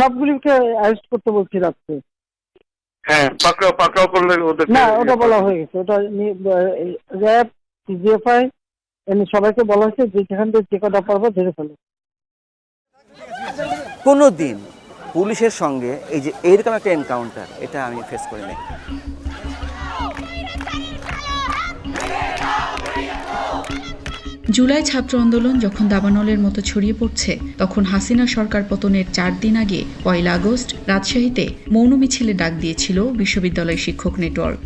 সবগুলিকে arrest করতে বলছি রাত্রে। হ্যাঁ পাকড়াও পাকড়াও করলে ওদের না ওটা বলা হয়ে গেছে। ওটা র্যাব সিজিএফআই এমনি সবাইকে বলা হয়েছে যে যেখান থেকে যে কটা পারব ধরে ফেলো। কোনো দিন পুলিশের সঙ্গে এই যে এইরকম একটা এনকাউন্টার এটা আমি ফেস করি নাই জুলাই ছাত্র আন্দোলন যখন দাবানলের মতো ছড়িয়ে পড়ছে, তখন হাসিনা সরকার পতনের চার দিন আগে, পয়লা আগস্ট, রাজশাহীতে মৌন মিছিলে ডাক দিয়েছিল বিশ্ববিদ্যালয় শিক্ষক নেটওয়ার্ক।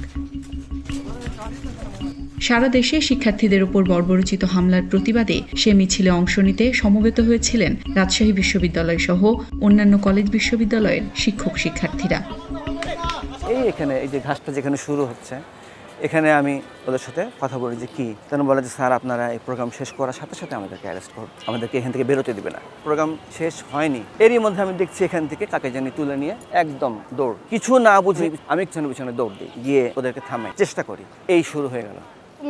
সারা দেশে শিক্ষার্থীদের উপর বর্বরচিত হামলার প্রতিবাদে সে মিছিলে অংশ নিতে সমবেত হয়েছিলেন রাজশাহী বিশ্ববিদ্যালয় সহ অন্যান্য কলেজ বিশ্ববিদ্যালয়ের শিক্ষক শিক্ষার্থীরা এই এখানে, এই যে ঘাসটা যেখানে শুরু হচ্ছে এখানে আমি ওদের সাথে কথা বলি যে কি? তেন বলে যে স্যার আপনারা এই প্রোগ্রাম শেষ করার সাথে সাথে আমাদেরকে অ্যারেস্ট করুন। আমাদেরকে এখান থেকে বেরোতে দিবে না। প্রোগ্রাম শেষ হয়নি। এরই মধ্যে আমি দেখছি এখান থেকে কাকে জানি তুলে নিয়ে একদম দৌড়। কিছু না বুঝে আমি পিছনে পিছনে দৌড় দিই গিয়ে ওদেরকে থামাই। চেষ্টা করি। এই শুরু হয়ে গেল।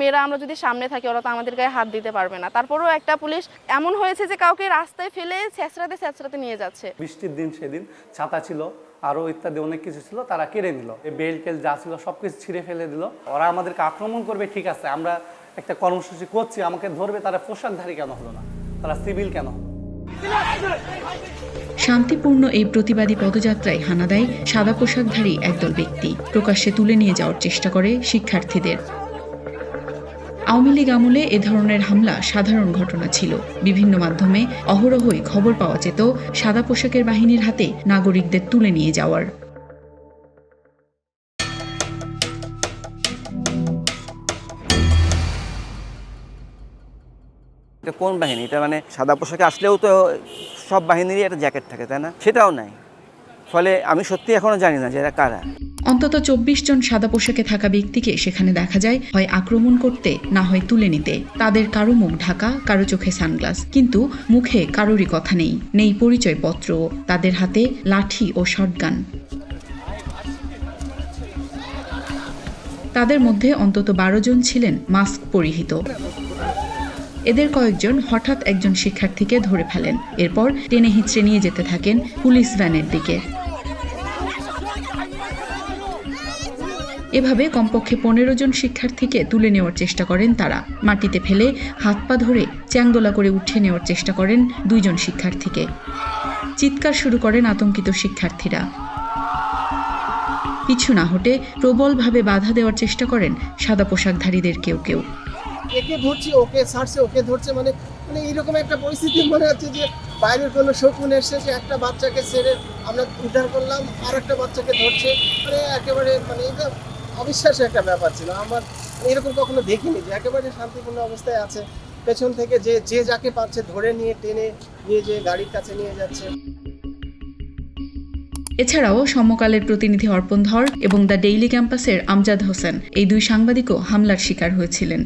মেয়েরা আমরা যদি সামনে থাকি ওরা তো আমাদের গায়ে হাত দিতে পারবে না। তারপরেও একটা পুলিশ এমন হয়েছে যে কাউকে রাস্তায় ফেলে ছেঁচড়াতে ছেঁচড়াতে নিয়ে যাচ্ছে। বৃষ্টির দিন সেদিন ছাতা ছিল আরও ইত্যাদি অনেক কিছু ছিল, তারা কেড়ে নিল। বেল টেল যা ছিল সব কিছু ছিঁড়ে ফেলে দিল। ওরা আমাদেরকে আক্রমণ করবে, ঠিক আছে, আমরা একটা কর্মসূচি করছি, আমাকে ধরবে, তারা পোশাকধারী কেন হলো না? তারা সিভিল কেন শান্তিপূর্ণ এই প্রতিবাদী পদযাত্রায় হানা দেয় সাদা পোশাকধারী একদল ব্যক্তি। প্রকাশ্যে তুলে নিয়ে যাওয়ার চেষ্টা করে শিক্ষার্থীদের। আওয়ামী লীগ আমলে এ ধরনের হামলা সাধারণ ঘটনা ছিল। বিভিন্ন মাধ্যমে অহরহই খবর পাওয়া যেত সাদা পোশাকের বাহিনীর হাতে নাগরিকদের তুলে নিয়ে যাওয়ার। এটা কোন বাহিনী? এটা মানে সাদা পোশাকে আসলেও তো সব বাহিনীরই একটা জ্যাকেট থাকে, তাই না? সেটাও নাই। ফলে আমি সত্যি এখনও জানি না যে এরা কারা। অন্তত চব্বিশ জন সাদা পোশাকে থাকা ব্যক্তিকে সেখানে দেখা যায়, হয় আক্রমণ করতে, না হয় তুলে নিতে। তাদের কারও মুখ ঢাকা, কারও চোখে সানগ্লাস। কিন্তু মুখে কারোরই কথা নেই নেই পরিচয়পত্র, তাদের হাতে লাঠি ও শটগান। তাদের মধ্যে অন্তত বারো জন ছিলেন মাস্ক পরিহিত। এদের কয়েকজন হঠাৎ একজন শিক্ষার্থীকে ধরে ফেলেন। এরপর টেনে হিঁচড়ে নিয়ে যেতে থাকেন পুলিশ ভ্যানের দিকে। এভাবে কমপক্ষে পনেরো জন শিক্ষার্থীকে তুলে নেওয়ার চেষ্টা করেন তারা। মাটিতে ফেলে হাত পা ধরে চ্যাংদোলা করে উঠিয়ে নেওয়ার চেষ্টা করেন দুইজন শিক্ষার্থীকে। চিৎকার শুরু করেন আতঙ্কিত শিক্ষার্থীরা। পিছু না হটে প্রবলভাবে বাধা দেওয়ার চেষ্টা করেন সাদা পোশাকধারীদের কেউ কেউ। একে ধরছি, ওকে ছাড়ছে, ওকে ধরছে মানে মানে এইরকম একটা পরিস্থিতি মনে হচ্ছে যে বাইরের কোনো শকুন এসে যে একটা বাচ্চাকে ছেড়ে আমরা উদ্ধার করলাম আর একটা বাচ্চাকে ধরছে মানে একেবারে মানে এটা অবিশ্বাস্য একটা ব্যাপার ছিল। আমার এরকম কখনো দেখিনি যে একেবারে শান্তিপূর্ণ অবস্থায় আছে। পেছন থেকে যে যে যাকে পাচ্ছে ধরে নিয়ে টেনে নিয়ে যে গাড়ির কাছে নিয়ে যাচ্ছে। এছাড়াও সমকালের প্রতিনিধি অর্পণ ধর এবং দ্য ডেইলি ক্যাম্পাসের আমজাদ হোসেন এই দুই সাংবাদিকও হামলার শিকার হয়েছিলেন।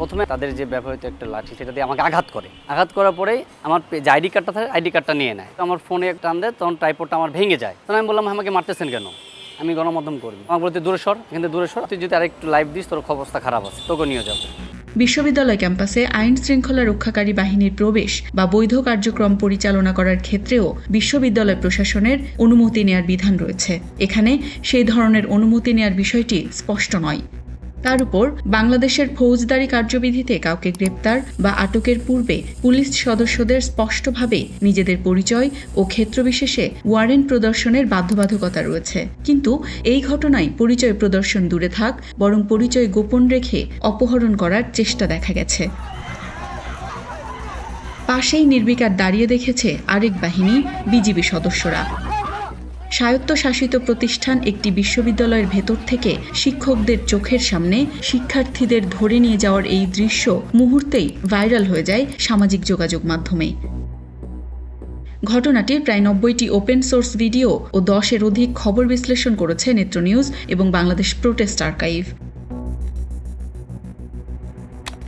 প্রথমে তাদের যে ব্যবহৃত একটা লাঠি সেটা দিয়ে আমাকে আঘাত করে। আঘাত করার পরেই আমার যে আইডি কার্ডটা থাকে আইডি কার্ডটা নিয়ে নেয়। তো আমার ফোনে একটা টান দেয় তখন টাইপোর্টটা আমার ভেঙে যায়। তখন আমি বললাম আমাকে মারতেছেন কেন? আমি গণমাধ্যম করবি আমার বলতে দূরে সর কিন্তু দূরে সর। তুই যদি আরেকটু লাইভ দিস, তোর অবস্থা খারাপ আছে। তোকে নিয়ে যাব। বিশ্ববিদ্যালয় ক্যাম্পাসে আইন শৃঙ্খলা রক্ষাকারী বাহিনীর প্রবেশ বা বৈধ কার্যক্রম পরিচালনা করার ক্ষেত্রেও বিশ্ববিদ্যালয় প্রশাসনের অনুমতি নেয়ার বিধান রয়েছে। এখানে সেই ধরনের অনুমতি নেয়ার বিষয়টি স্পষ্ট নয়। তার উপর বাংলাদেশের ফৌজদারি কার্যবিধিতে কাউকে গ্রেপ্তার বা আটকের পূর্বে পুলিশ সদস্যদের স্পষ্টভাবে নিজেদের পরিচয় ও ক্ষেত্রবিশেষে ওয়ারেন্ট প্রদর্শনের বাধ্যবাধকতা রয়েছে। কিন্তু এই ঘটনায় পরিচয় প্রদর্শন দূরে থাক, বরং পরিচয় গোপন রেখে অপহরণ করার চেষ্টা দেখা গেছে। পাশেই নির্বিকার দাঁড়িয়ে দেখেছে আরেক বাহিনী, বিজিবি সদস্যরা। স্বায়ত্তশাসিত প্রতিষ্ঠান একটি বিশ্ববিদ্যালয়ের ভেতর থেকে শিক্ষকদের চোখের সামনে শিক্ষার্থীদের ধরে নিয়ে যাওয়ার এই দৃশ্য মুহূর্তেই ভাইরাল হয়ে যায় সামাজিক যোগাযোগ মাধ্যমে। ঘটনাটির প্রায় নব্বইটি ওপেন সোর্স ভিডিও ও দশের অধিক খবর বিশ্লেষণ করেছে নেত্র নিউজ এবং বাংলাদেশ প্রোটেস্ট আর্কাইভ।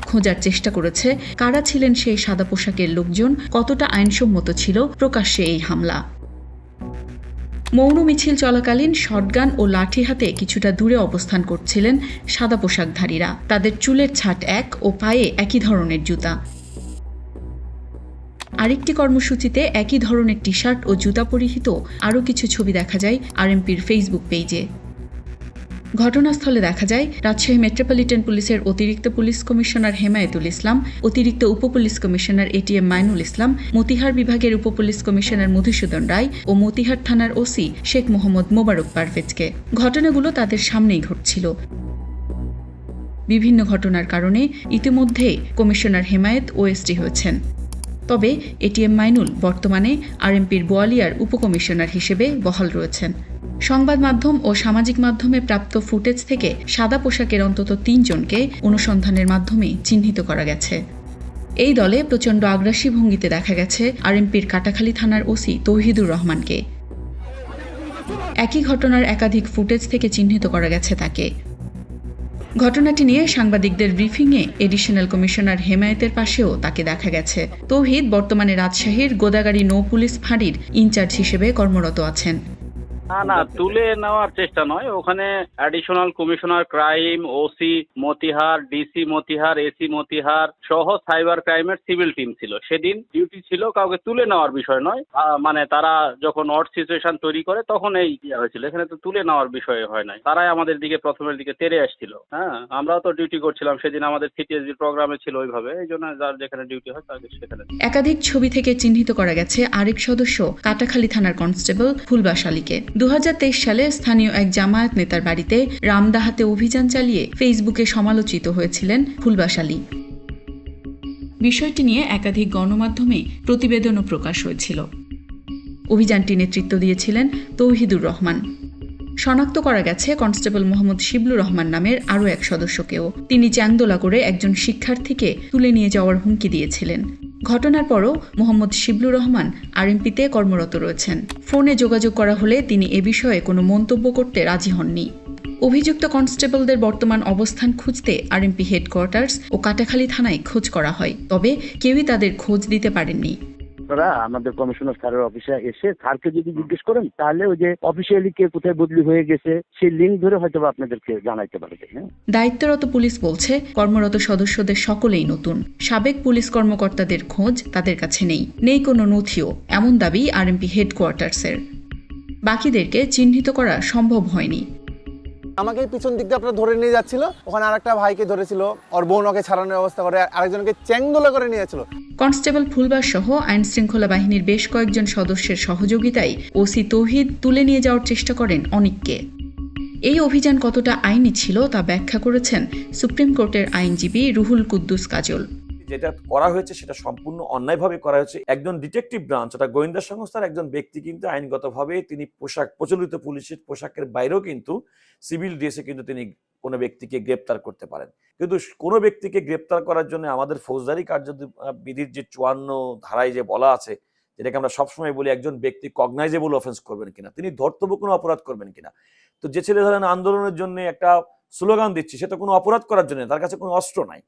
খোঁজার চেষ্টা করেছে কারা ছিলেন সেই সাদা পোশাকের লোকজন, কতটা আইনসম্মত ছিল প্রকাশ্যে এই হামলা। মৌন মিছিল চলাকালীন শটগান ও লাঠি হাতে কিছুটা দূরে অবস্থান করছিলেন সাদা পোশাকধারীরা। তাদের চুলের ছাট এক ও পায়ে একই ধরনের জুতা। আরেকটি কর্মসূচিতে একই ধরনের টি শার্ট ও জুতা পরিহিত আরও কিছু ছবি দেখা যায় আরএমপির ফেসবুক পেজে। ঘটনাস্থলে দেখা যায়, রাজশাহী মেট্রোপলিটন পুলিশের অতিরিক্ত পুলিশ কমিশনার হেমায়েতুল ইসলাম, অতিরিক্ত উপপুলিশ কমিশনার এটিএম মাইনুল ইসলাম, মতিহার বিভাগের উপপুলিশ কমিশনার মধুসূদন রায় ও মতিহার থানার ওসি শেখ মোহাম্মদ মোবারক পারভেজকে। ঘটনাগুলো তাদের সামনেই ঘটছিল। বিভিন্ন ঘটনার কারণে ইতিমধ্যে কমিশনার হেমায়েত ওএসডি হয়েছেন। তবে এটিএম মাইনুল বর্তমানে আরএমপির বোয়ালিয়ার উপকমিশনার হিসেবে বহাল রয়েছেন। সংবাদ মাধ্যম ও সামাজিক মাধ্যমে প্রাপ্ত ফুটেজ থেকে সাদা পোশাকের অন্তত তিনজনকে অনুসন্ধানের মাধ্যমে চিহ্নিত করা গেছে। এই দলে প্রচণ্ড আগ্রাসী ভঙ্গিতে দেখা গেছে আরএমপির কাটাখালী থানার ওসি তৌহিদুর রহমানকে। একই ঘটনার একাধিক ফুটেজ থেকে চিহ্নিত করা গেছে তাকে। ঘটনাটি নিয়ে সাংবাদিকদের ব্রিফিংয়ে এডিশনাল কমিশনার হেমায়েতের পাশেও তাকে দেখা গেছে। তৌহিদ বর্তমানে রাজশাহীর গোদাগাড়ি নৌ পুলিশ ফাঁড়ির ইনচার্জ হিসেবে কর্মরত আছেন। না না তুলে নেওয়ার চেষ্টা নয়। ওখানে additional commissioner crime OC Motihar DC Motihar AC Motihar সহ সাইবার ক্রাইমের সিভিল টিম ছিল। সেদিন ডিউটি ছিল কাউকে তুলে নেওয়ার বিষয় নয়। মানে তারা যখন অড সিচুয়েশন তৈরি করে তখন এই ইয়ে হয়েছিল। এখানে তো তুলে নেওয়ার বিষয় হয় নাই। তারাই আমাদের দিকে প্রথমের দিকে তেরে আসছিল। হ্যাঁ আমরাও তো ডিউটি করছিলাম। সেদিন আমাদের সিটিএসবি প্রোগ্রামে ছিল ওইভাবে। এই জন্য যার যেখানে ডিউটি হয় তাকে সেখানে একাধিক ছবি থেকে চিহ্নিত করা গেছে আরেক সদস্য কাটাখালী থানার কনস্টেবল ফুলবাস আলীকে। দু হাজার তেইশ সালে স্থানীয় এক জামায়াত নেতার বাড়িতে রামদাহাতে অভিযান চালিয়ে ফেসবুকে সমালোচিত হয়েছিলেন ফুলবাস আলী। বিষয়টি নিয়ে একাধিক গণমাধ্যমে প্রতিবেদনও প্রকাশ হয়েছিল। অভিযানটি নেতৃত্ব দিয়েছিলেন তৌহিদুর রহমান। শনাক্ত করা গেছে, কনস্টেবল মোহাম্মদ শিবলুর রহমান নামের আরও এক সদস্যকেও। তিনি চ্যাংদোলা করে একজন শিক্ষার্থীকে তুলে নিয়ে যাওয়ার হুমকি দিয়েছিলেন। ঘটনার পরও মোহাম্মদ শিবলুর রহমান আরএমপিতে কর্মরত রয়েছেন। ফোনে যোগাযোগ করা হলে তিনি এ বিষয়ে কোনো মন্তব্য করতে রাজি হননি। অভিযুক্ত কনস্টেবলদের বর্তমান অবস্থান খুঁজতে আরএমপি হেডকোয়ার্টার্স ও কাটাখালী থানায় খোঁজ করা হয়, তবে কেউই তাদের খোঁজ দিতে পারেননি। আপনারা আমাদের কমিশনার স্যারের অফিসে এসে স্যারকে যদি জিজ্ঞেস করেন, তাহলে ওই যে অফিসিয়ালি কে কোথায় বদলি হয়ে গেছে, সেই লিঙ্ক ধরে হয়তো আপনাদেরকে জানাইতে পারবে হ্যাঁ। দায়িত্বরত পুলিশ বলছে, কর্মরত সদস্যদের সকলেই নতুন। সাবেক পুলিশ কর্মকর্তাদের খোঁজ তাদের কাছে নেই। নেই কোনো নথিও। এমন দাবি আরএমপি হেডকোয়ার্টার্সের বাকিদেরকে চিহ্নিত করা সম্ভব হয়নি। আমাকে পিছন দিক দিয়ে আপনার ধরে নিয়ে যাচ্ছিল। ওখানে আরেকটা ভাইকে ধরেছিল। ওর বোন ওকে ছাড়ানোর ব্যবস্থা করে, আরেকজনকে চ্যাংদোলা করে নিয়ে যাচ্ছিল। কনস্টেবল ফুলবাস সহ আইন শৃঙ্খলা বাহিনীর বেশ কয়েকজন সদস্যের সহযোগিতায় ওসি তৌহিদ তুলে নিয়ে যাওয়ার চেষ্টা করেন অনেককে। এই অভিযান কতটা আইনি ছিল তা ব্যাখ্যা করেছেন সুপ্রিম কোর্টের আইনজীবী রুহুল কুদ্দুস কাজল। যেটা করা হয়েছে সেটা সম্পূর্ণ অন্যায়ভাবে করা হয়েছে। একজন ডিটেকটিভ ব্রাঞ্চ অর্থাৎ গোয়েন্দা সংস্থার একজন ব্যক্তি কিন্তু আইনগতভাবে তিনি পোশাক, প্রচলিত পুলিশের পোশাকের বাইরেও কিন্তু সিভিল ড্রেসে কিন্তু তিনি কোনো ব্যক্তিকে গ্রেপ্তার করতে পারেন। কিন্তু কোনো ব্যক্তিকে গ্রেপ্তার করার জন্য আমাদের ফৌজদারি কার্যবিধির যে চুয়ান্ন ধারায় যে বলা আছে, যেটাকে আমরা সবসময় বলি একজন ব্যক্তি কগনাইজেবল অফেন্স করবেন কিনা, তিনি ধর্তব্য কোনো অপরাধ করবেন কিনা। তো যে ছেলে ধরেন আন্দোলনের জন্য একটা স্লোগান দিচ্ছে সেটা কোনো অপরাধ করার জন্য, তার কাছে কোনো অস্ত্র নাই।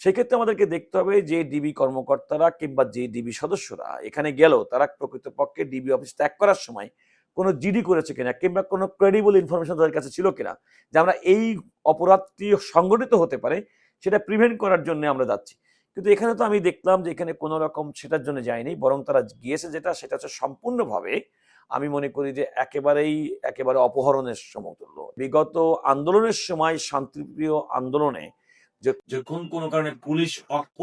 সেক্ষেত্রে আমাদেরকে দেখতে হবে যে ডিবি কর্মকর্তারা কিংবা যে ডিবি সদস্যরা এখানে গেল তারা প্রকৃতপক্ষে ডিবি অফিস ত্যাগ করার সময় কোনো জিডি করেছে কিনা কিংবা কোনো ক্রেডিবল ইনফরমেশন তাদের কাছে ছিল কিনা যে আমরা এই অপরাধটি সংগঠিত হতে পারে, সেটা প্রিভেন্ট করার জন্য আমরা যাচ্ছি। কিন্তু এখানে তো আমি দেখলাম যে এখানে কোনো রকম সেটার জন্য যায়নি, বরং তারা গিয়েছে যেটা, সেটা হচ্ছে সম্পূর্ণভাবে আমি মনে করি যে একেবারেই, একেবারে অপহরণের সমতুল্য। বিগত আন্দোলনের সময় শান্তিপ্রিয় আন্দোলনে যখন কোনো কারণে পুলিশ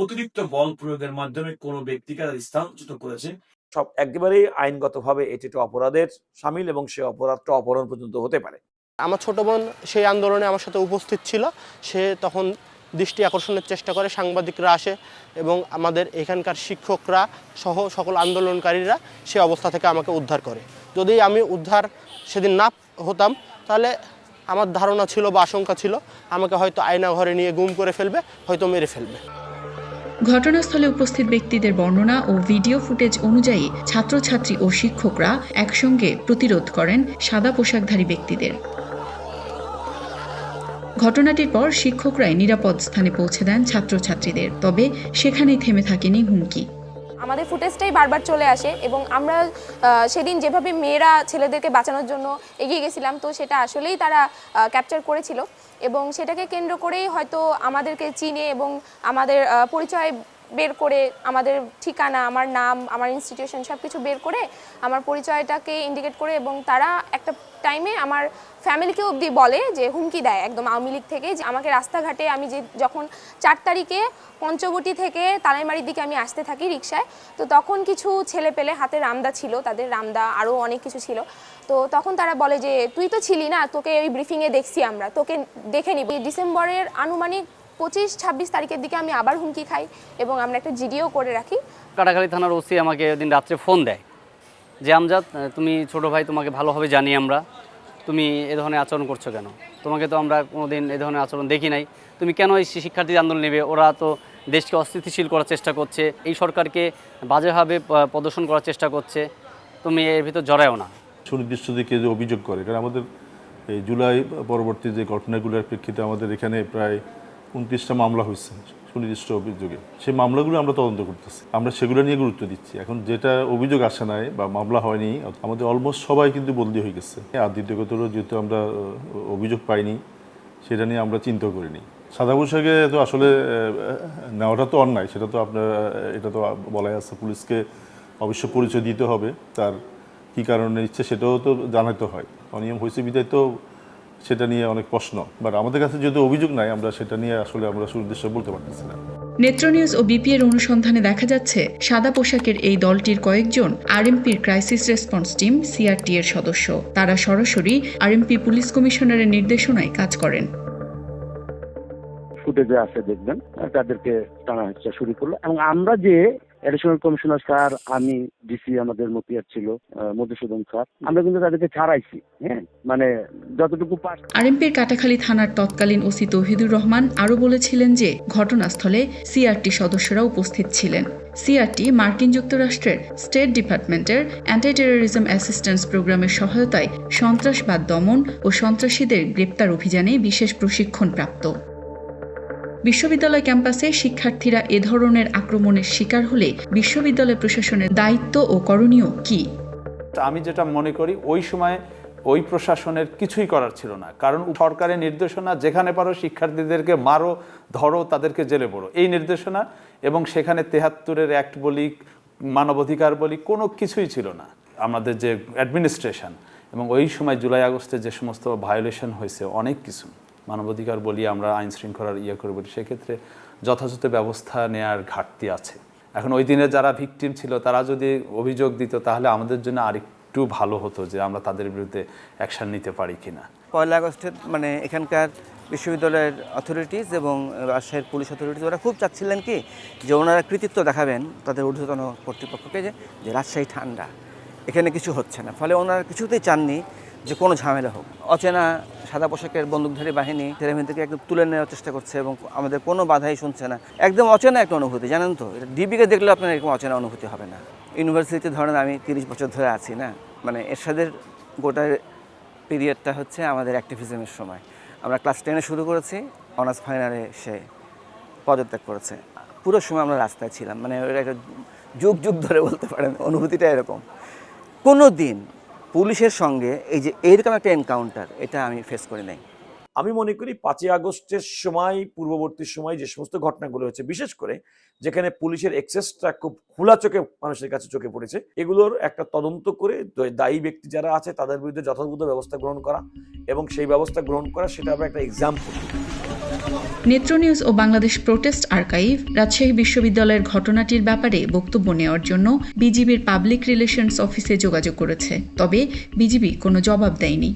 অতিরিক্ত বল প্রয়োগের মাধ্যমে কোনো ব্যক্তিকে স্থানচ্যুত করেছে, সব একেবারেই আইনগতভাবে এটি একটা অপরাধের সামিল এবং সে অপরাধটা অপহরণ পর্যন্ত হতে পারে। আমার ছোট বোন সেই আন্দোলনে আমার সাথে উপস্থিত ছিল। সে তখন দৃষ্টি আকর্ষণের চেষ্টা করে, সাংবাদিকরা আসে এবং আমাদের এখানকার শিক্ষকরা সহ সকল আন্দোলনকারীরা সে অবস্থা থেকে আমাকে উদ্ধার করে। যদি আমি উদ্ধার সেদিন না হতাম, তাহলে আমার ধারণা ছিল বা আশঙ্কা ছিল, আমাকে হয়তো আয়না ঘরে নিয়ে গুম করে ফেলবে, হয়তো মেরে ফেলবে। ঘটনাস্থলে উপস্থিত ব্যক্তিদের বর্ণনা ও ভিডিও ফুটেজ অনুযায়ী ছাত্রছাত্রী ও শিক্ষকরা একসঙ্গে প্রতিরোধ করেন সাদা পোশাকধারী ব্যক্তিদের। ঘটনাটির পর শিক্ষকরাই নিরাপদ স্থানে পৌঁছে দেন ছাত্রছাত্রীদের, তবে সেখানেই থেমে থাকেনি হুমকি। আমাদের ফুটেজটাই বারবার চলে আসে এবং আমরা সেদিন যেভাবে মেয়েরা ছেলেদেরকে বাঁচানোর জন্য এগিয়ে গেছিলাম, তো সেটা আসলেই তারা ক্যাপচার করেছিল। এবং সেটাকে কেন্দ্র করেই হয়তো আমাদেরকে চিনে এবং আমাদের পরিচয় বের করে আমাদের ঠিকানা, আমার নাম, আমার ইনস্টিটিউশন সব কিছু বের করে আমার পরিচয়টাকে ইন্ডিকেট করে এবং তারা একটা টাইমে আমার ফ্যামিলিকে অবধি বলে যে, হুমকি দেয় একদম আওয়ামী লীগ থেকে যে, আমাকে রাস্তাঘাটে আমি যে, যখন চার তারিখে পঞ্চবটি থেকে তালাইমারির দিকে আমি আসতে থাকি রিক্সায় তো তখন কিছু ছেলে পেলে, হাতে রামদা ছিল, তাদের রামদা আরও অনেক কিছু ছিল, তো তখন তারা বলে যে, তুই তো ছিলি না, তোকে ওই ব্রিফিংয়ে দেখছি আমরা, তোকে দেখে নিব। ডিসেম্বরের আনুমানিক পঁচিশ ছাব্বিশ তারিখের দিকে আমি আবার হুমকি খাই এবং আমরা একটা জিডিও করে রাখি। কাটাখালী থানার ওসি আমাকে দিন রাত্রে ফোন দেয় যে আমজাদ তুমি ছোট ভাই তোমাকে ভালোভাবে জানি আমরা। তুমি এ ধরনের আচরণ করছ কেন? তোমাকে তো আমরা কোনোদিন এ ধরনের আচরণ দেখি নাই। তুমি কেন এই শিক্ষার্থী আন্দোলন নেবে? ওরা তো দেশকে অস্থিতিশীল করার চেষ্টা করছে। এই সরকারকে বাজেভাবে প্রদর্শন করার চেষ্টা করছে। তুমি এর ভিতর জড়ায়ও না। সুনির্দিষ্ট দিকে যে অভিযোগ করে কারণ আমাদের এই জুলাই পরবর্তী যে ঘটনাগুলোর প্রেক্ষিতে আমাদের এখানে প্রায় উনত্রিশটা মামলা হয়েছে সুনির্দিষ্ট অভিযোগে। সেই মামলাগুলো আমরা তদন্ত করতেছি। আমরা সেগুলো নিয়ে গুরুত্ব দিচ্ছি। এখন যেটা অভিযোগ আসে নাই বা মামলা হয়নি, আমাদের অলমোস্ট সবাই কিন্তু বদলি হয়ে গেছে। আর দ্বিতীয় কথা হলো যেহেতু আমরা অভিযোগ পাইনি, সেটা নিয়ে আমরা চিন্তা করিনি। সাদা পোশাকে তো আসলে নেওয়াটা তো অন্যায়। সেটা তো আপনার এটা তো বলাই আছে, পুলিশকে অবশ্য পরিচয় দিতে হবে। তার কি কারণে ইচ্ছে সেটাও তো জানাতে হয়। অনিয়ম হয়েছে বিদায় তো সেটা নিয়ে অনেক প্রশ্ন বাট আমাদের কাছে যেহেতু অভিযোগ নাই আমরা সেটা নিয়ে আসলে আমরা সুনির্দিষ্ট বলতে পারতেছি না। নেত্র নিউজ ও বিপিএর অনুসন্ধানে দেখা যাচ্ছে সাদা পোশাকের এই দলটির কয়েকজন আরএমপির ক্রাইসিস রেসপন্স টিম সিআরটি এর সদস্য। তারা সরাসরি আরএমপি পুলিশ কমিশনারের নির্দেশনায় কাজ করেন। ফুটেজে আছে দেখবেন। তাদেরকে টানা হচ্ছে শুরু করল। এবং আমরা যে অ্যাডিশনাল কমিশনার স্যার, আমি ডিসি আমাদের মতিয়ার ছিল মধুসূদন স্যার, আমরা কিন্তু তাদেরকে ছাড়াইছি হ্যাঁ? মানে যতটুকু পার আরএমপির কাটাখালী থানার তৎকালীন ওসি তৌহিদুর রহমান আরও বলেছিলেন যে, ঘটনাস্থলে সিআরটি সদস্যরা উপস্থিত ছিলেন। সিআরটি মার্কিন যুক্তরাষ্ট্রের স্টেট ডিপার্টমেন্টের অ্যান্টি টেরোরিজম অ্যাসিস্ট্যান্স প্রোগ্রামের সহায়তায় সন্ত্রাসবাদ দমন ও সন্ত্রাসীদের গ্রেপ্তার অভিযানে বিশেষ প্রশিক্ষণ প্রাপ্ত বিশ্ববিদ্যালয় ক্যাম্পাসে শিক্ষার্থীরা এ ধরনের আক্রমণের শিকার হলে বিশ্ববিদ্যালয় প্রশাসনের দায়িত্ব ও করণীয় কি? আমি যেটা মনে করি, ওই সময় ওই প্রশাসনের কিছুই করার ছিল না। কারণ সরকারের নির্দেশনা, যেখানে পারো শিক্ষার্থীদেরকে মারো, ধরো, তাদেরকে জেলে পড়ো। এই নির্দেশনা এবং সেখানে তেহাত্তরের অ্যাক্ট বলি, মানবাধিকার বলি, কোনো কিছুই ছিল না। আমাদের যে অ্যাডমিনিস্ট্রেশন এবং ওই সময় জুলাই আগস্টে যে সমস্ত ভায়োলেশন হয়েছে, অনেক কিছু। মানবাধিকার বলি আমরা আইন শৃঙ্খলার ইয়ে করে বলি, সেক্ষেত্রে যথাযথ ব্যবস্থা নেয়ার ঘাটতি আছে। এখন ওই দিনে যারা ভিকটিম ছিল, তারা যদি অভিযোগ দিত, তাহলে আমাদের জন্য আরেকটু ভালো হতো যে আমরা তাদের বিরুদ্ধে অ্যাকশন নিতে পারি কিনা। পয়লা আগস্টের মানে এখানকার বিশ্ববিদ্যালয়ের অথরিটিস এবং রাজশাহীর পুলিশ অথরিটিস ওরা খুব চাচ্ছিলেন কি, যে ওনারা কৃতিত্ব দেখাবেন তাদের ঊর্ধ্বতন কর্তৃপক্ষকে যে রাজশাহী ঠান্ডা, এখানে কিছু হচ্ছে না। ফলে ওনারা কিছুতেই চাননি যে কোনো ঝামেলা হোক। অচেনা সাদা পোশাকের বন্দুকধারী বাহিনী থেকে একদম তুলে নেওয়ার চেষ্টা করছে এবং আমাদের কোনো বাধাই শুনছে না। একদম অচেনা একটা অনুভূতি, জানেন তো? এটা ডিবিকে দেখলে আপনার এরকম অচেনা অনুভূতি হবে না। ইউনিভার্সিটিতে ধরেন আমি তিরিশ বছর ধরে আছি, না? মানে এরশাদের গোটা পিরিয়ডটা হচ্ছে আমাদের অ্যাক্টিভিজমের সময়। আমরা ক্লাস টেনে শুরু করেছি অনার্স ফাইনালে সে পদত্যাগ করেছে। পুরো সময় আমরা রাস্তায় ছিলাম মানে একটা যুগ যুগ ধরে বলতে পারেন, অনুভূতিটা এরকম। কোনো দিন পুলিশের সঙ্গে এই যে এইরকম একটা এনকাউন্টার এটা আমি ফেস করে নাই। আমি মনে করি পাঁচই আগস্টের সময়, পূর্ববর্তী সময় যে সমস্ত ঘটনাগুলো হয়েছে, বিশেষ করে যেখানে পুলিশের এক্সেসটা খুব খোলা চোখে, মানুষের কাছে চোখে পড়েছে, এগুলোর একটা তদন্ত করে দায়ী ব্যক্তি যারা আছে তাদের বিরুদ্ধে যথাযথ ব্যবস্থা গ্রহণ করা এবং সেই ব্যবস্থা গ্রহণ করা, সেটা আবার একটা এক্সাম্পল নেত্র নিউজ ও বাংলাদেশ প্রোটেস্ট আর্কাইভ, রাজশাহী বিশ্ববিদ্যালয়ের ঘটনাটির ব্যাপারে বক্তব্য নেওয়ার জন্য বিজিবির পাবলিক রিলেশনস অফিসে যোগাযোগ করেছে, তবে বিজিবি কোনো জবাব দেয়নি।